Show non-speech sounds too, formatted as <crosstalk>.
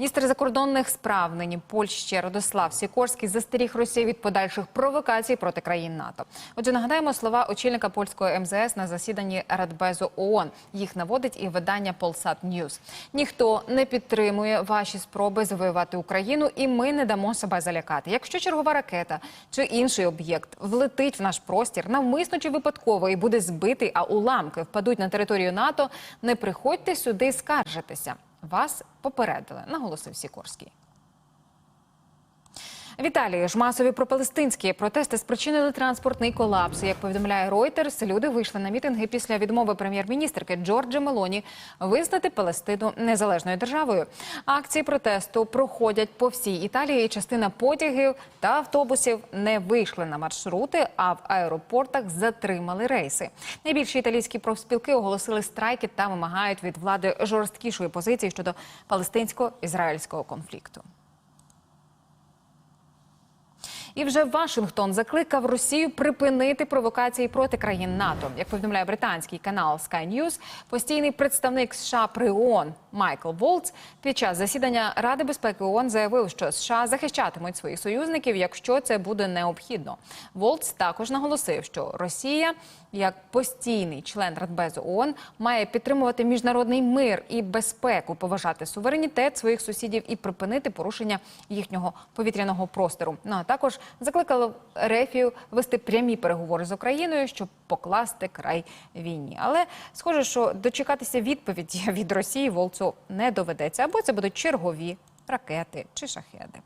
Міністр закордонних справ нині Польщі Радослав Сікорський застеріг Росію від подальших провокацій проти країн НАТО. Отже, нагадаємо слова очільника польської МЗС на засіданні Радбезу ООН. Їх наводить і видання Polsat News. Ніхто не підтримує ваші спроби завоювати Україну, і ми не дамо себе залякати. Якщо чергова ракета чи інший об'єкт влетить в наш простір, навмисно чи випадково і буде збитий, а уламки впадуть на територію НАТО, не приходьте сюди скаржитися. Вас попередили, наголосив Сікорський. В Італії ж масові пропалестинські протести спричинили транспортний колапс. Як повідомляє Reuters, люди вийшли на мітинги після відмови прем'єр-міністрки Джорджі Мелоні визнати Палестину незалежною державою. Акції протесту проходять по всій Італії. Частина потягів та автобусів не вийшли на маршрути, а в аеропортах затримали рейси. Найбільші італійські профспілки оголосили страйки та вимагають від влади жорсткішої позиції щодо палестинсько-ізраїльського конфлікту. І вже Вашингтон закликав Росію припинити провокації проти країн НАТО. Як повідомляє британський канал Sky News, постійний представник США при ООН Майкл Волц під час засідання Ради безпеки ООН заявив, що США захищатимуть своїх союзників, якщо це буде необхідно. Волц також наголосив, що Росія, як постійний член Радбезу ООН, має підтримувати міжнародний мир і безпеку, поважати суверенітет своїх сусідів і припинити порушення їхнього повітряного простору. Ну а також закликали Рефію вести прямі переговори з Україною, щоб покласти край війні. Але схоже, що дочекатися відповіді <laughs> від Росії Волцу не доведеться, або це будуть чергові ракети чи шахеди.